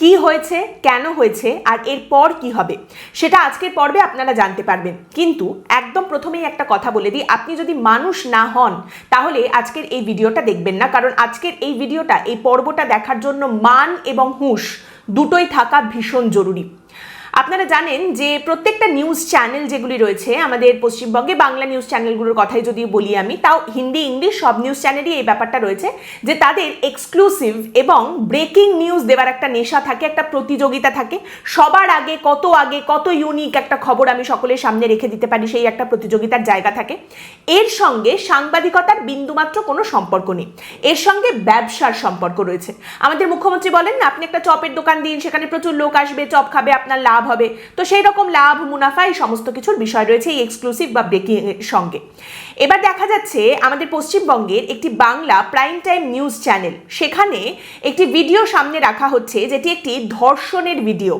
কি হয়েছে, কেন হয়েছে, আর এরপর কি হবে, সেটা আজকের পর্বে আপনারা জানতে পারবেন। কিন্তু একদম প্রথমেই একটা কথা বলে দিই, আপনি যদি মানুষ না হন, তাহলে আজকের এই ভিডিওটা দেখবেন না, কারণ আজকের এই ভিডিওটা, এই পর্বটা দেখার জন্য মান এবং হুঁশ দুটোই থাকা ভীষণ জরুরি। আপনারা জানেন যে প্রত্যেকটা নিউজ চ্যানেল যেগুলি রয়েছে আমাদের পশ্চিমবঙ্গে, বাংলা নিউজ চ্যানেলগুলোর কথাই যদি বলি আমি, তাও হিন্দি, ইংলিশ, সব নিউজ চ্যানেলই এই ব্যাপারটা রয়েছে যে তাদের এক্সক্লুসিভ এবং ব্রেকিং নিউজ দেওয়ার একটা নেশা থাকে, একটা প্রতিযোগিতা থাকে। সবার আগে কত আগে কত ইউনিক একটা খবর আমি সকলের সামনে রেখে দিতে পারি, সেই একটা প্রতিযোগিতার জায়গা থাকে। এর সঙ্গে সাংবাদিকতার বিন্দুমাত্র কোনো সম্পর্ক নেই। এর সঙ্গে ব্যবসার সম্পর্ক রয়েছে। আমাদের মুখ্যমন্ত্রী বলেন, আপনি একটা চপের দোকান দিন, সেখানে প্রচুর লোক আসবে, চপ খাবে, আপনার লাভ হবে। তো সেই রকম লাভ, মুনাফা এই সমস্ত কিছুর বিষয় রয়েছে, এই এক্সক্লুসিভ বা ব্রেকিং এর সঙ্গে। এবার দেখা যাচ্ছে আমাদের পশ্চিমবঙ্গের একটি Bangla prime time news channel সেখানে একটি ভিডিও সামনে রাখা হচ্ছে, যেটি একটি ধর্ষণের ভিডিও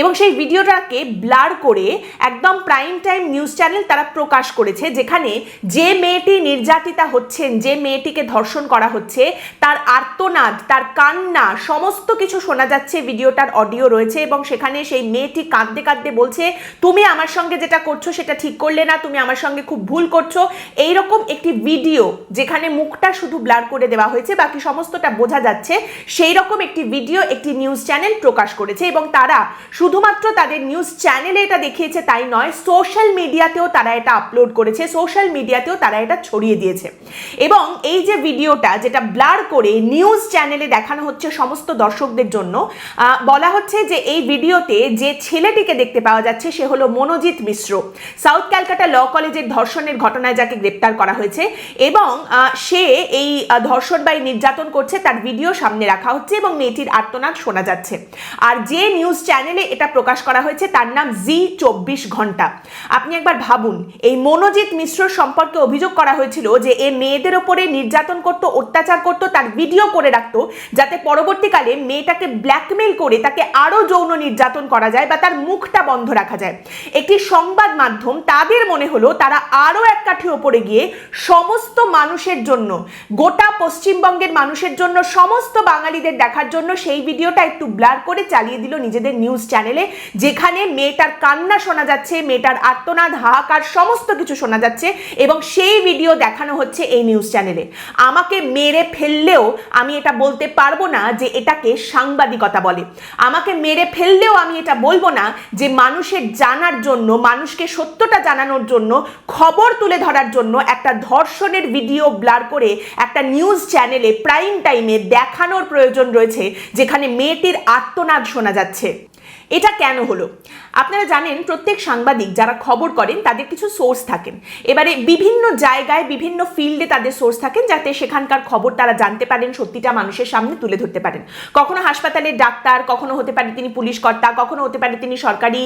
এবং সেই ভিডিওটাকে ব্লার করে একদম প্রাইম টাইম নিউজ চ্যানেল তারা প্রকাশ করেছে, যেখানে যে মেয়েটি নির্যাতিতা হচ্ছেন, যে মেয়েটিকে ধর্ষণ করা হচ্ছে, তার আর্তনাদ, তার কান্না, সমস্ত কিছু শোনা যাচ্ছে ভিডিওটার অডিও রয়েছে এবং সেখানে সেই মেয়েটি কাঁদতে কাঁদতে বলছে, তুমি আমার সঙ্গে যেটা করছ সেটা ঠিক করলে না, তুমি আমার সঙ্গে খুব ভুল করছ। এইরকম একটি ভিডিও যেখানে মুখটা শুধু ব্লার করে দেওয়া হয়েছে, বাকি সমস্তটা বোঝা যাচ্ছে সেই রকম একটি ভিডিও একটি নিউজ চ্যানেল প্রকাশ করেছে এবং তারা শুধুমাত্র তাদের নিউজ চ্যানেলে এটা দেখিয়েছে তাই নয়, সোশ্যাল মিডিয়াতেও তারা এটা আপলোড করেছে, সোশ্যাল মিডিয়াতেও তারা এটা ছড়িয়ে দিয়েছে। এবং এই যে ভিডিওটা যেটা ব্লার করে নিউজ চ্যানেলে দেখানো হচ্ছে সমস্ত দর্শকদের জন্য বলা হচ্ছে যে এই ভিডিওতে যে ছেলেটিকে দেখতে পাওয়া যাচ্ছে সে হলো মনোজিৎ মিশ্র। সাউথ ক্যালকাটা ল কলেজের ধর্ষণের ঘটনায় যাকে গ্রেপ্তার করা হয়েছে এবং সে এই ধর্ষণ বা নির্যাতন করছে, তার ভিডিও সামনে রাখা হচ্ছে এবং মেয়েটির আর্তনাদ শোনা যাচ্ছে। আর যে নিউজ চ্যানেলে এটা প্রকাশ করা হয়েছে, তার নাম জি চব্বিশ ঘণ্টা। আপনি একবার ভাবুন, এই মনোজিৎ মিশ্র সম্পর্কে অভিযোগ করা হয়েছিল যে এ মেয়েদের ওপরে নির্যাতন করত, অত্যাচার করত, তার ভিডিও করে রাখতো, যাতে পরবর্তীকালে মেয়েটাকে ব্ল্যাকমেল করে তাকে আরও যৌন নির্যাতন করা যায় বা তার মুখটা বন্ধ রাখা যায়। একটি সংবাদ মাধ্যম তাদের মনে হলো, তারা আরও এক কাঠি ওপরে গিয়ে সমস্ত মানুষের জন্য, গোটা পশ্চিমবঙ্গের মানুষের জন্য, সমস্ত বাঙালিদের দেখার জন্য সেই ভিডিওটা একটু ব্লার করে চালিয়ে দিল নিজেদের নিউজ চ্যানেলে, যেখানে মেয়েটার কান্না শোনা যাচ্ছে, মেয়েটার আর্তনাদ, হাহাকার সমস্ত কিছু শোনা যাচ্ছে এবং সেই ভিডিও দেখানো হচ্ছে এই নিউজ চ্যানেলে। আমাকে মেরে ফেললেও আমি এটা বলতে পারব না যে এটাকে সাংবাদিকতা বলে। আমাকে মেরে ফেললেও আমি এটা বলব না যে মানুষের জানার জন্য, মানুষকে সত্যটা জানানোর জন্য, খবর তুলে ধরার জন্য একটা ধর্ষণের ভিডিও ব্লার করে একটা নিউজ চ্যানেলে প্রাইম টাইমে দেখানোর প্রয়োজন রয়েছে, যেখানে মেয়েটির আত্মনাদ শোনা যাচ্ছে। এটা কেন হলো? আপনারা জানেন, প্রত্যেক সাংবাদিক যারা খবর করেন, তাদের কিছু সোর্স থাকেন। এবারে বিভিন্ন জায়গায়, বিভিন্ন ফিল্ডে তাদের সোর্স থাকেন, যাতে সেখানকার খবর তারা জানতে পারেন, সত্যিটা মানুষের সামনে তুলে ধরতে পারেন। কখনো হাসপাতালের ডাক্তার, কখনো হতে পারে তিনি পুলিশ কর্তা, কখনো হতে পারে তিনি সরকারি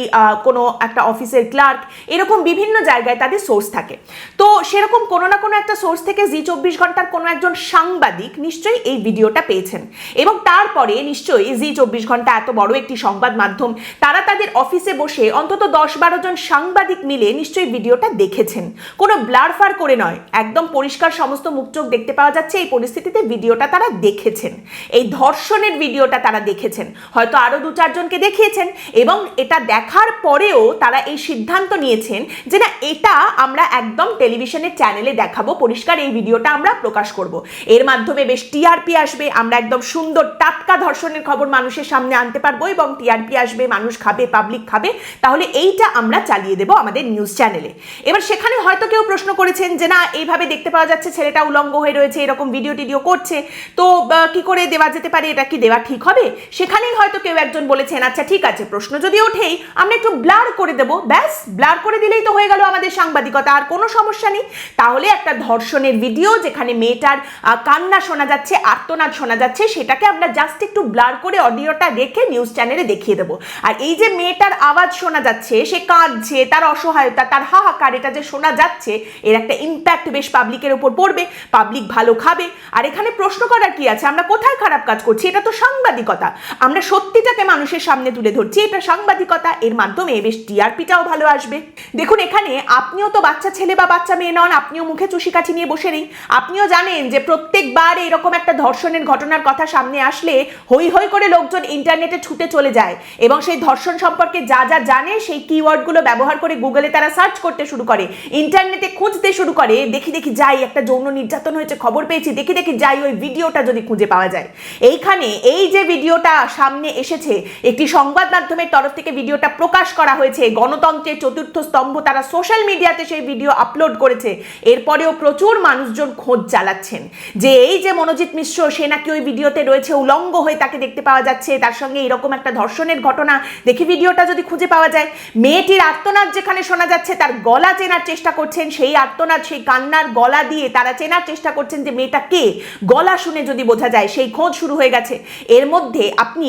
কোনো একটা অফিসের ক্লার্ক এরকম বিভিন্ন জায়গায় তাদের সোর্স থাকে। তো সেরকম কোনো না কোনো একটা সোর্স থেকে জি চব্বিশ ঘণ্টার কোনো একজন সাংবাদিক নিশ্চয়ই এই ভিডিওটা পেয়েছেন। এবং তারপরে নিশ্চয়ই জি চব্বিশ ঘণ্টা এত বড় একটি সংবাদ মাধ্যম তারা তাদের অফিসে বসে অন্তত দশ বারো জন সাংবাদিক মিলে নিশ্চয়ই ভিডিওটা দেখেছেন। কোনো ব্লার ফার করে নয়। একদম পরিষ্কার সমস্ত মুখ চোখ দেখতে পাওয়া যাচ্ছে, এই পরিস্থিতিতে ভিডিওটা তারা দেখেছেন। এই ধর্ষণের ভিডিওটা তারা দেখেছেন। হয়তো আরও দু চারজনকে দেখিয়েছেন এবং এটা দেখার পরেও তারা এই সিদ্ধান্ত নিয়েছেন যে না, এটা আমরা একদম টেলিভিশনের চ্যানেলে দেখাবো, পরিষ্কার এই ভিডিওটা আমরা প্রকাশ করব। এর মাধ্যমে বেশ টিআরপি আসবে, আমরা একদম সুন্দর টাটকা ধর্ষণের খবর মানুষের সামনে আনতে পারব এবং টিআরপি আসবে মানুষ খাবে পাবলিক খাবে, তাহলে এইটা আমরা চালিয়ে দেব আমাদের নিউজ চ্যানেলে এবার সেখানে হয়তো কেউ প্রশ্ন করেছেন যে, না, এইভাবে দেখতে পাওয়া যাচ্ছে, ছেলেটা উলঙ্গ হয়ে রয়েছে, এরকম ভিডিও টিডিও করছে, তো কি করে দেওয়া যেতে পারে, এটা কি দেওয়া ঠিক হবে? সেখানেই হয়তো কেউ একজন বলেছেন আচ্ছা ঠিক আছে, প্রশ্ন যদি ওঠেই, আমরা একটু ব্লার করে দেব। ব্যাস, ব্লার করে দিলেই তো হয়ে গেল আমাদের সাংবাদিকতা, আর কোনো সমস্যা নেই। তাহলে একটা ধর্ষণের ভিডিও যেখানে মেয়েটার কান্না শোনা যাচ্ছে, আর্তনাদ শোনা যাচ্ছে, সেটাকে আমরা জাস্ট একটু ব্লার করে অডিওটা রেখে নিউজ চ্যানেলে দেখিয়ে দেবো। আর এই যে মেয়েটার আওয়াজ শোনা যাচ্ছে, সে কাঁদছে, তার অসহায়তা, তার হাহাকার এটা যে শোনা যাচ্ছে, এর একটা ইম্প্যাক্ট বেশ পাবলিকের উপর পড়বে পাবলিক ভালো খাবে। আর এখানে প্রশ্ন করার কি আছে? আমরা কোথায় খারাপ কাজ করছি? এটা তো সাংবাদিকতা। আমরা সত্যিটাকে মানুষের সামনে তুলে ধরছি, এটা সাংবাদিকতা। এর মাধ্যমে বেশ টিআরপিটাও ভালো আসবে। দেখুন, এখানে আপনিও তো বাচ্চা ছেলে বা বাচ্চা মেয়ে নন, আপনিও মুখে চুষি কাঠি নিয়ে বসে নেই। আপনিও জানেন যে প্রত্যেকবার এরকম একটা ধর্ষণের ঘটনার কথা সামনে আসলে হই হই করে লোকজন ইন্টারনেটে ছুটে চলে যায়। এবং সেই ধর্ষণ সম্পর্কে যা যা জানে, সেই কিওয়ার্ডগুলো ব্যবহার করে গুগলে তারা সার্চ করতে শুরু করে। ইন্টারনেটে খুঁজতে শুরু করে। দেখি দেখি, যাই, একটা যৌন নির্যাতন হয়েছে, খবর পেয়েছি। দেখি দেখি, যাই, ওই ভিডিওটা যদি খুঁজে পাওয়া যায়। এইখানে এই যে ভিডিওটা সামনে এসেছে, একটি সংবাদ মাধ্যমের তরফ থেকে ভিডিওটা প্রকাশ করা হয়েছে। গণতন্ত্রের চতুর্থ স্তম্ভ তারা সোশ্যাল মিডিয়াতে সেই ভিডিও আপলোড করেছে। এরপরেও প্রচুর মানুষজন খোঁজ চালাচ্ছেন। যে এই যে মনোজিৎ মিশ্র, সে নাকি ওই ভিডিওতে রয়েছে, উলঙ্গ হয়ে তাকে দেখতে পাওয়া যাচ্ছে। তার সঙ্গে এরকম একটা ধর্ষণের ঘটনা দেখি ভিডিওটা যদি খুঁজে পাওয়া যায়। মেয়েটির আর্তনাদ যেখানে শোনা যাচ্ছে, তার গলা চেনার চেষ্টা করছেন। সেই আর্তনাদ, সেই কান্নার গলা দিয়ে তারা চেনার চেষ্টা করছেন যে মেয়েটা কে? গলা শুনে যদি বোঝা যায়, সেই খোঁজ শুরু হয়ে গেছে। এর মধ্যে আপনি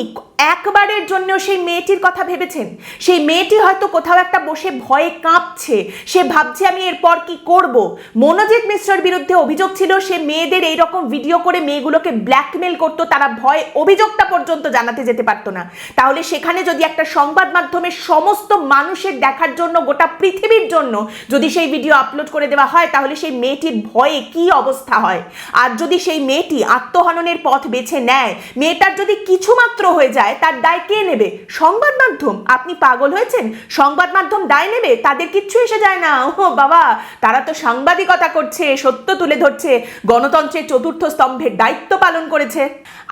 একবারের জন্য সেই মেয়েটির কথা ভেবেছেন? সেই মেয়েটি হয়তো কোথাও একটা বসে ভয়ে কাঁপছে। সে ভাবছে, আমি এরপর কি করব? মনোজিৎ মিশ্রর বিরুদ্ধে অভিযোগ ছিল, সে মেয়েদের এই রকম ভিডিও করে মেয়েগুলোকে ব্ল্যাকমেল করতো। তারা ভয় অভিযোগটা পর্যন্ত জানাতে যেতে পারতো না। তাহলে সেখানে যদি একটা সংবাদ মাধ্যমে সমস্ত মানুষের দেখার জন্য গোটা পৃথিবীর জন্য যদি সেই ভিডিও আপলোড করে দেওয়া হয়, তাহলে সেই মেয়েটির ভয়ে কি অবস্থা হয়? আর যদি সেই মেয়েটি আত্মহননের পথ বেছে নেয়, মেয়েটার যদি কিছুমাত্র হয়ে যায়, তার দায় কে নেবে? সংবাদ মাধ্যম। আপনি পাগল হয়েছেন? সংবাদ মাধ্যম দায় নেবে? তাদের কিচ্ছু এসে যায় না। ও বাবা! তারা তো সাংবাদিকতা করছে, সত্য তুলে ধরছে, গণতন্ত্রের চতুর্থ স্তম্ভের দায়িত্ব পালন করেছে।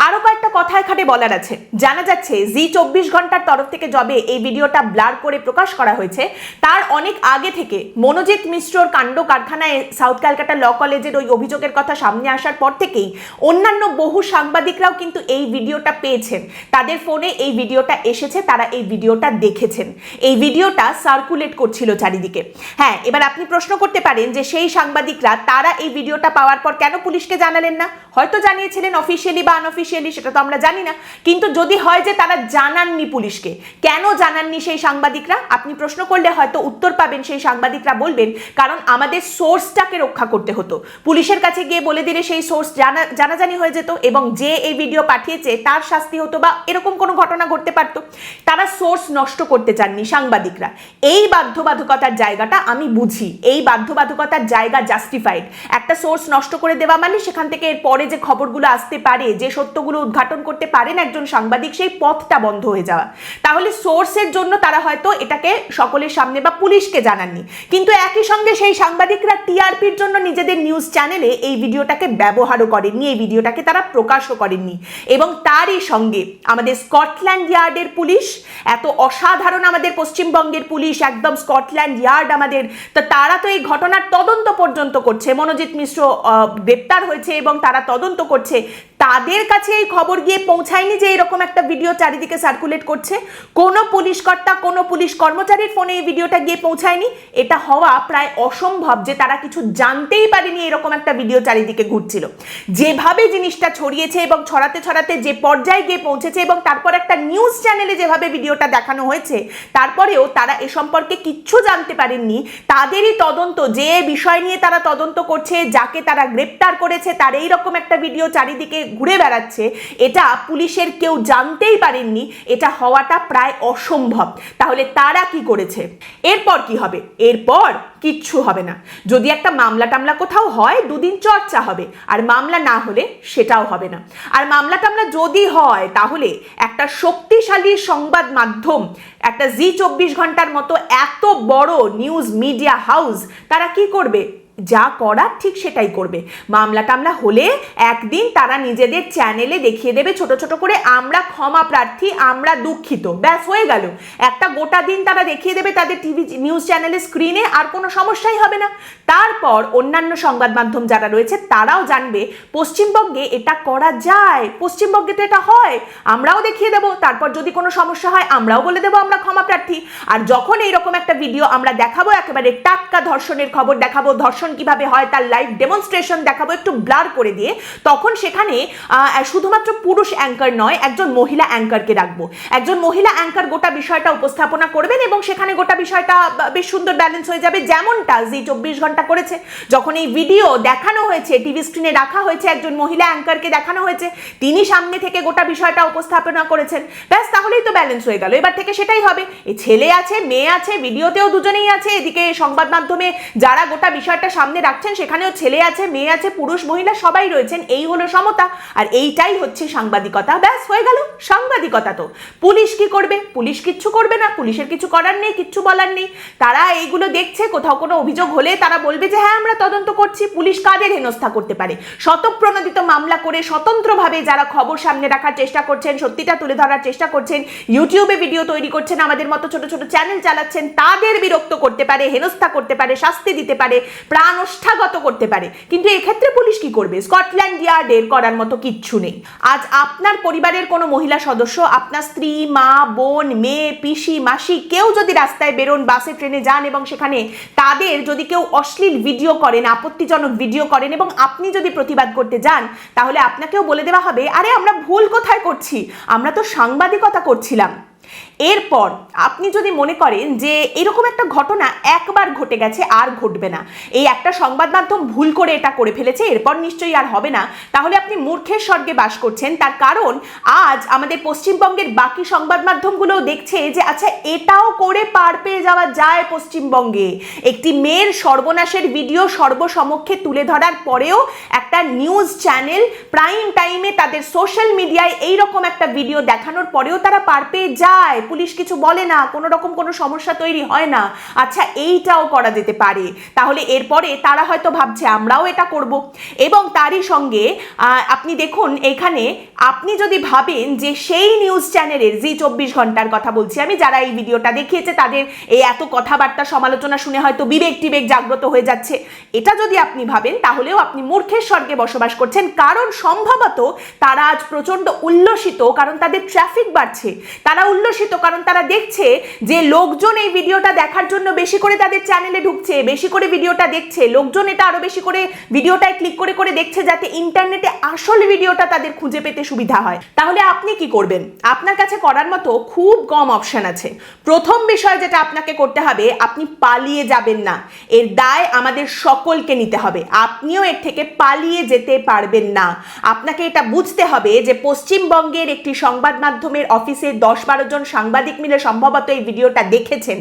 আরও কয়েকটা কথা এখানে বলার আছে। জানা যাচ্ছে, জি চব্বিশ ঘণ্টার তরফ থেকে যবে এই ভিডিওটা ব্লার করে প্রকাশ করা হয়েছে, তার অনেক আগে থেকে মনোজিৎ মিশ্রর কাণ্ড কারখানায় সাউথ ক্যালকাটা ল কলেজের ওই অভিযোগের কথা সামনে আসার পর থেকেই অন্যান্য বহু সাংবাদিকরাও কিন্তু এই ভিডিওটা পেয়েছেন। তাদের ফোনে এই ভিডিওটা এসেছে, তারা এই ভিডিওটা দেখেছেন। এই ভিডিওটা সার্কুলেট করছিল চারিদিকে। হ্যাঁ এবার আপনি প্রশ্ন করতে পারেন যে সেই সাংবাদিকরা, তারা এই ভিডিওটা পাওয়ার পর কেন পুলিশকে জানালেন না? হয়তো জানিয়েছিলেন অফিসিয়ালি বা আনঅফিসিয়ালি সেটা তো আমরা জানি না। কিন্তু যদি হয় যে তারা জানাননি পুলিশকে। কেন জানাননি সেই সাংবাদিকরা? আপনি প্রশ্ন করলে হয়তো উত্তর পাবেন, সেই সাংবাদিকরা বলবেন, কারণ আমাদের সোর্সটাকে রক্ষা করতে হতো। পুলিশের কাছে গিয়ে বলে দিলে সেই সোর্স জানা, জানাজানি হয়ে যেত এবং যে এই ভিডিও পাঠিয়েছে তার শাস্তি হতো বা এরকম কোনো ঘটনা ঘটতে পারতো। তারা সোর্স নষ্ট করতে চাননি সাংবাদিকরা। এই বাধ্যবাধকতার জায়গাটা আমি বুঝি। এই বাধ্যবাধকতার জায়গা জাস্টিফাইড একটা সোর্স নষ্ট করে দেওয়া মানে সেখান থেকে এর পরে যে খবরগুলো আসতে পারে, যে সত্যগুলো উদ্ঘাটন করতে পারেন একজন সাংবাদিক, সেই পথটা বন্ধ হয়ে যাওয়া। তাহলে সোর্সের জন্য তারা হয়তো এটাকে সকলের সামনে বা পুলিশকে জানাননি। কিন্তু একই সঙ্গে সেই সাংবাদিকরা টিআরপির জন্য নিজেদের নিউজ চ্যানেলে এই ভিডিওটাকে ব্যবহারও করেননি, এই ভিডিওটাকে তারা প্রকাশও করেননি। এবং তারই সঙ্গে আমাদের স্কটল্যান্ড ইয়ার্ডের পুলিশ, এত অসাধারণ আমাদের পশ্চিমবঙ্গের পুলিশ, একদম স্কটল্যান্ড ইয়ার্ড আমাদের, তো তারা তো এই ঘটনার তদন্ত পর্যন্ত করছে। মনোজিৎ মিশ্র গ্রেপ্তার হয়েছে এবং তারা তদন্ত করছে। তাদের কাছে এই খবর গিয়ে পৌঁছায়নি যে এরকম একটা ভিডিও চারিদিকে সার্কুলেট করছে। কোনো পুলিশ কর্তা কোনো পুলিশ কর্মচারীর ফোনে এই ভিডিওটা গিয়ে পৌঁছায়নি। এটা হওয়া প্রায় অসম্ভব যে তারা কিছু জানতেই পারেনি এরকম একটা ভিডিও চারিদিকে ঘুরছিল। যেভাবে জিনিসটা ছড়িয়েছে এবং ছড়াতে ছড়াতে যে পর্যায়ে গিয়ে পৌঁছেছে এবং তারপর একটা নিউজ চ্যানেলে যেভাবে ভিডিওটা দেখানো হয়েছে, তারপরেও তারা এ সম্পর্কে কিচ্ছু জানতে পারেননি। তাদেরই তদন্ত, যে বিষয় নিয়ে তারা তদন্ত করছে, যাকে তারা গ্রেপ্তার করেছে, তার এই রকম একটা ভিডিও চারিদিকে ঘুরে বেড়াচ্ছে, এটা পুলিশের কেউ জানতেই পারেননি, এটা হওয়াটা প্রায় অসম্ভব। তাহলে তারা কি করেছে? এরপর কি হবে? এরপর কিচ্ছু হবে না। যদি একটা মামলা টামলা কোথাও হয়, দুদিন চর্চা হবে, আর মামলা না হলে সেটাও হবে না। আর মামলা টামলা যদি হয়, তাহলে একটা শক্তিশালী সংবাদ মাধ্যম, একটা জি চব্বিশ ঘণ্টার মতো এত বড় নিউজ মিডিয়া হাউস, তারা কি করবে? যা করার ঠিক সেটাই করবে। মামলা টামলা হলে একদিন তারা নিজেদের চ্যানেলে দেখিয়ে দেবে, ছোট ছোট করে আমরা ক্ষমা প্রার্থী, আমরা দুঃখিত। ব্যাস, হয়ে গেল। একটা গোটা দিন তারা দেখিয়ে দেবে তাদের টিভি নিউজ চ্যানেলের স্ক্রিনে আর কোনো সমস্যাই হবে না। তারপর অন্যান্য সংবাদ মাধ্যম যারা রয়েছে, তারাও জানবে, পশ্চিমবঙ্গে এটা করা যায়, পশ্চিমবঙ্গে তো এটা হয়, আমরাও দেখিয়ে দেবো। তারপর যদি কোনো সমস্যা হয়, আমরাও বলে দেবো আমরা ক্ষমা প্রার্থী। আর যখন এইরকম একটা ভিডিও আমরা দেখাবো, একেবারে টাটকা ধর্ষণের খবর দেখাবো, ধর্ষণ ধর্ষণ কীভাবে হয়, তার লাইভ ডেমনস্ট্রেশন দেখাবো, একটু ব্লার করে দিয়ে। তখন সেখানে শুধুমাত্র পুরুষ অ্যাঙ্কার নয়, একজন মহিলা অ্যাঙ্কারকে রাখব। একজন মহিলা অ্যাঙ্কার গোটা বিষয়টা উপস্থাপনা করবেন এবং সেখানে গোটা বিষয়টা বেশ সুন্দর ব্যালেন্স হয়ে যাবে। যেমনটা জি চব্বিশ ঘণ্টা করেছে। যখন এই ভিডিও দেখানো হয়েছে টিভি স্ক্রিনে রাখা হয়েছে, একজন মহিলা অ্যাঙ্কারকে দেখানো হয়েছে, তিনি সামনে থেকে গোটা বিষয়টা উপস্থাপনা করেছেন। ব্যাস, তাহলেই তো ব্যালেন্স হয়ে গেল। এবার থেকে সেটাই হবে। ছেলে আছে, মেয়ে আছে ভিডিওতেও দুজনেই আছে। এদিকে সংবাদ মাধ্যমে যারা গোটা বিষয়টা সামনে রাখছেন, সেখানেও ছেলে আছে, মেয়ে আছে, পুরুষ, মহিলা, সবাই রয়েছেন। এই হলো সমতা। আর এইটাই হচ্ছে সাংবাদিকতা। ব্যাস, হয়ে গেল সাংবাদিকতা তো। পুলিশ কি করবে? পুলিশ কিচ্ছু করবে না। পুলিশের কিছু করার নেই, কিচ্ছু বলার নেই। তারা এইগুলো দেখছে, কোথাও কোনো অভিযোগ হলে তারা বলবে যে হ্যাঁ আমরা তদন্ত করছি। পুলিশ কাদের হেনস্থা করতে পারে? শতপ্রণোদিত মামলা করে স্বতন্ত্রভাবে যারা খবর সামনে রাখার চেষ্টা করছেন, সত্যিটা তুলে ধরার চেষ্টা করছেন, ইউটিউবে ভিডিও তৈরি করছেন, আমাদের মতো ছোট ছোট চ্যানেল চালাচ্ছেন, তাদের বিরক্ত করতে পারে, হেনস্থা করতে পারে, শাস্তি দিতে পারে প্রাণ ওষ্ঠাগত করতে পারে। কিন্তু এক্ষেত্রে পুলিশ কি করবে? স্কটল্যান্ড ইয়ার্ডের করার মতো কিচ্ছু নেই। আজ আপনার পরিবারের কোনো মহিলা সদস্য, আপনার স্ত্রী, মা, বোন, মেয়ে, পিসি, মাসি, কেউ যদি রাস্তায় বেরোন, বাসে, ট্রেনে যান এবং সেখানে তাদের যদি কেউ অশ্লীল ভিডিও করেন, আপত্তিজনক ভিডিও করেন এবং আপনি যদি প্রতিবাদ করতে যান, তাহলে আপনাকেও বলে দেওয়া হবে, আরে, আমরা ভুল কোথায় করছি? আমরা তো সাংবাদিকতা করছিলাম। এরপর আপনি যদি মনে করেন যে এরকম একটা ঘটনা একবার ঘটে গেছে, আর ঘটবে না। এই একটা সংবাদ মাধ্যম ভুল করে এটা করে ফেলেছে, এরপর নিশ্চয়ই আর হবে না। তাহলে আপনি মূর্খের স্বর্গে বাস করছেন। তার কারণ, আজ আমাদের পশ্চিমবঙ্গের বাকি সংবাদ মাধ্যমগুলোও দেখছে যে আচ্ছা এটাও করে পার পেয়ে যাওয়া যায় পশ্চিমবঙ্গে। একটি মেয়ের সর্বনাশের ভিডিও সর্বসমক্ষে তুলে ধরার পরেও একটা নিউজ চ্যানেল প্রাইম টাইমে তাদের সোশ্যাল মিডিয়ায় এই রকম একটা ভিডিও দেখানোর পরেও তারা পার পেয়ে যায়। পুলিশ কিছু বলে না, কোনো রকম কোনো সমস্যা তৈরি হয় না। আচ্ছা এইটাও করা যেতে পারে। তাহলে এরপরে তারা হয়তো ভাবছে, আমরাও এটা করব। এবং তারই সঙ্গে আপনি দেখুন, এখানে আপনি যদি ভাবেন যে সেই নিউজ চ্যানেলের জি চব্বিশ ঘণ্টার কথা বলছি আমি, যারা এই ভিডিওটা দেখিয়েছে, তাদের এই এত কথাবার্তা, সমালোচনা শুনে হয়তো বিবেক টিবেক জাগ্রত হয়ে যাচ্ছে। এটা যদি আপনি ভাবেন, তাহলেও আপনি মূর্খের স্বর্গে বসবাস করছেন। কারণ সম্ভবত তারা আজ প্রচণ্ড উল্লসিত, কারণ তাদের ট্রাফিক বাড়ছে। তারা উল্লসিত, কারণ তারা দেখছে যে লোকজন এই ভিডিওটা দেখার জন্য বেশি করে তাদের চ্যানেলে ঢুকছে, বেশি করে ভিডিওটা দেখছে। লোকজন এটা আরও বেশি করে ভিডিওটায় ক্লিক করে করে দেখছে যাতে ইন্টারনেটে আসল ভিডিওটা তাদের খুঁজে পেতে সুবিধা হয়। তাহলে আপনি কি করবেন? আপনার কাছে করার মতো খুব কম অপশন আছে। প্রথম বিষয় যেটা আপনাকে করতে হবে, আপনি পালিয়ে যাবেন না। এর দায় আমাদের সকলকে নিতে হবে। আপনিও এর থেকে পালিয়ে যেতে পারবেন না। আপনাকে এটা বুঝতে হবে যে পশ্চিমবঙ্গের একটি সংবাদ মাধ্যমের অফিসে দশ বারো জন সাংবাদিক মিলে সম্ভবত এই ভিডিওটা দেখেছেন।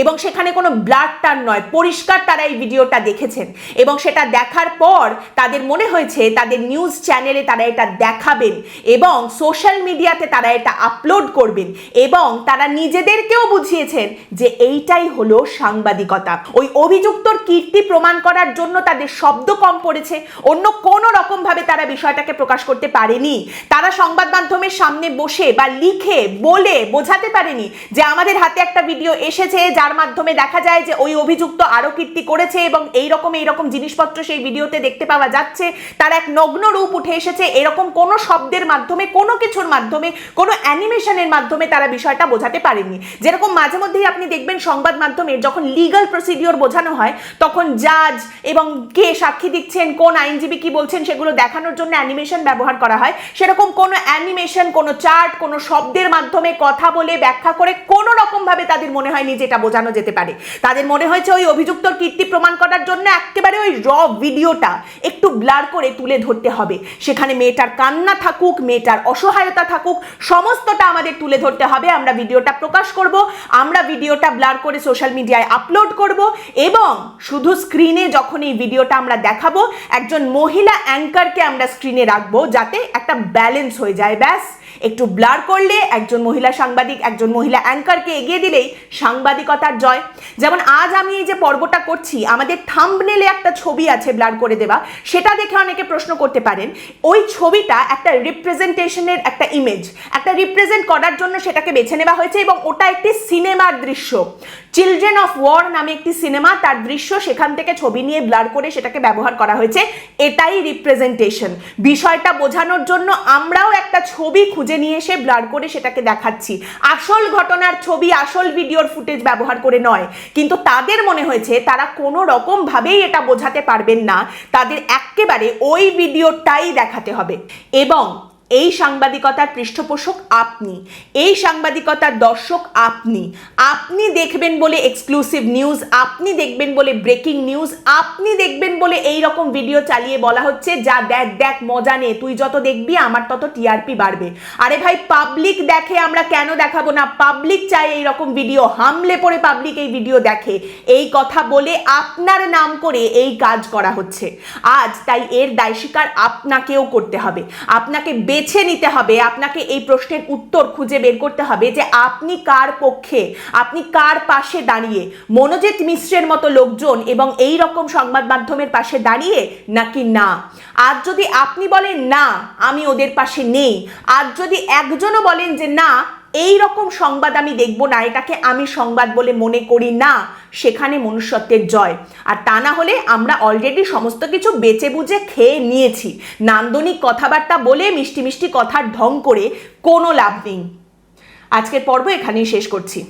এবং সেখানে কোনো ব্লাড টান নয়, পরিষ্কার তারা এই ভিডিওটা দেখেছেন। এবং সেটা দেখার পর তাদের মনে হয়েছে, তাদের নিউজ চ্যানেলে তারা এটা দেখাবেন এবং সোশ্যাল মিডিয়াতে তারা এটা আপলোড করবেন এবং তারা নিজেদেরকেও বুঝিয়েছেন যে এইটাই হলো সাংবাদিকতা। ওই অভিযুক্তর কীর্তি প্রমাণ করার জন্য তাদের শব্দ কম পড়েছে, অন্য কোনো রকমভাবে তারা বিষয়টাকে প্রকাশ করতে পারেনি। তারা সংবাদ মাধ্যমের সামনে বসে বা লিখে, বলে বোঝাতে পারেনি যে আমাদের হাতে একটা ভিডিও এসেছে, যার মাধ্যমে দেখা যায় যে ওই অভিযুক্ত আরও কীর্তি করেছে এবং এই রকম এই রকম জিনিসপত্র সেই ভিডিওতে দেখতে পাওয়া যাচ্ছে। তার এক নগ্ন রূপ উঠে এসেছে। এরকম কোনো শব্দের মাধ্যমে, কোনো কিছুর মাধ্যমে, কোনো অ্যানিমেশনের মাধ্যমে তারা বিষয়টা বোঝাতে পারেনি। যেরকম মাঝে মধ্যেই আপনি দেখবেন সংবাদ মাধ্যমে যখন লিগাল প্রসিডিওর বোঝানো হয়, তখন জাজ এবং কে সাক্ষী দিচ্ছেন, কোন আইনজীবী কি বলছেন, সেগুলো দেখানোর জন্য অ্যানিমেশন ব্যবহার করা হয়। সেরকম কোনো অ্যানিমেশন কোনো চার্ট কোনো শব্দের মাধ্যমে কথা বলে ব্যাখ্যা করে কোনো রকম ভাবে তাদের মনে হয়নি যে এটা বোঝানো যেতে পারে। তাদের মনে হয়েছে ওই অভিযুক্তর কীর্তি প্রমাণ করার জন্য একেবারে ওই র ভিডিওটা একটু ব্লার করে তুলে ধরতে হবে। সেখানে মেয়েটার কান্না থাকুক, মেয়েটার অসহায়তা থাকুক, সমস্তটা আমাদের তুলে ধরতে হবে। আমরা ভিডিওটা প্রকাশ করব, আমরা ভিডিওটা ব্লার করে সোশ্যাল মিডিয়ায় আপলোড করব এবং শুধু স্ক্রিনে যখন এই ভিডিওটা আমরা দেখাবো, একজন মহিলা অ্যাঙ্কারকে আমরা স্ক্রিনে রাখব যাতে একটা ব্যালেন্স হয়ে যায়, ব্যাস। একটু ব্লার করলে একজন মহিলা সাংবাদিক, একজন মহিলা অ্যাঙ্কারকে এগিয়ে দিলেই সাংবাদিকতার জয়। যেমন আজ আমি এই যে পর্বটা করছি, আমাদের থাম্বনেলে একটা ছবি আছে ব্লার করে দেওয়া, সেটা দেখে অনেকে প্রশ্ন করতে পারেন। ওই ছবিটা একটা রিপ্রেজেন্টেশনের একটা ইমেজ একটা রিপ্রেজেন্ট করার জন্য সেটাকে বেছে নেওয়া হয়েছে এবং ওটা একটি সিনেমার দৃশ্য। চিলড্রেন অফ ওয়ার নামে একটি সিনেমা, তার দৃশ্য সেখান থেকে ছবি নিয়ে ব্লার করে সেটাকে ব্যবহার করা হয়েছে। এটাই রিপ্রেজেন্টেশন বিষয়টা বোঝানোর জন্য আমরাও একটা ছবি খুঁজে নিয়ে এসে ব্লার করে সেটাকে দেখাচ্ছি। আসল ঘটনার ছবি, আসল ভিডিওর ফুটেজ ব্যবহার করে নয়। কিন্তু তাদের মনে হয়েছে তারা কোনো রকম ভাবেই এটা বোঝাতে পারবেন না। তাদের একেবারে ওই ভিডিওটাই দেখাতে হবে। এবং এই সাংবাদিকতার পৃষ্ঠপোষক আপনি, এই সাংবাদিকতার দর্শক আপনি। আপনি দেখবেন বলে এক্সক্লুসিভ নিউজ আপনি দেখবেন বলে ব্রেকিং নিউজ আপনি দেখবেন বলে এই রকম ভিডিও চালিয়ে বলা হচ্ছে, যা দেখ দেখ, মজা নে, তুই যত দেখবি, আমার তত টিআরপি বাড়বে। আরে ভাই পাবলিক দেখে আমরা কেন দেখাবো না? পাবলিক চাই এই রকম ভিডিও হামলে পড়ে পাবলিক এই ভিডিও দেখে। এই কথা বলে আপনার নাম করে এই কাজ করা হচ্ছে। আজ তাই এর দায় স্বীকার আপনাকেও করতে হবে। আপনাকে বেছে নিতে হবে, আপনাকে এই প্রশ্নের উত্তর খুঁজে বের করতে হবে যে আপনি কার পক্ষে, আপনি কার পাশে দাঁড়িয়ে, মনোজিৎ মিশ্রের মতো লোকজন এবং এই রকম সংবাদ মাধ্যমের পাশে দাঁড়িয়ে নাকি না? আজ যদি আপনি বলেন না, আমি ওদের পাশে নেই। আজ যদি একজনও বলেন যে না এই রকম সংবাদ আমি দেখব না, এটাকে আমি সংবাদ বলে মনে করি না, সেখানে মনুষ্যত্বের জয়। আর তা না হলে আমরা অলরেডি সমস্ত কিছু বেচে বুঝে খেয়ে নিয়েছি। নান্দনিক কথাবার্তা বলে মিষ্টি মিষ্টি কথার ঢং করে কোনো লাভ নেই। আজকের পর্ব এখানেই শেষ করছি।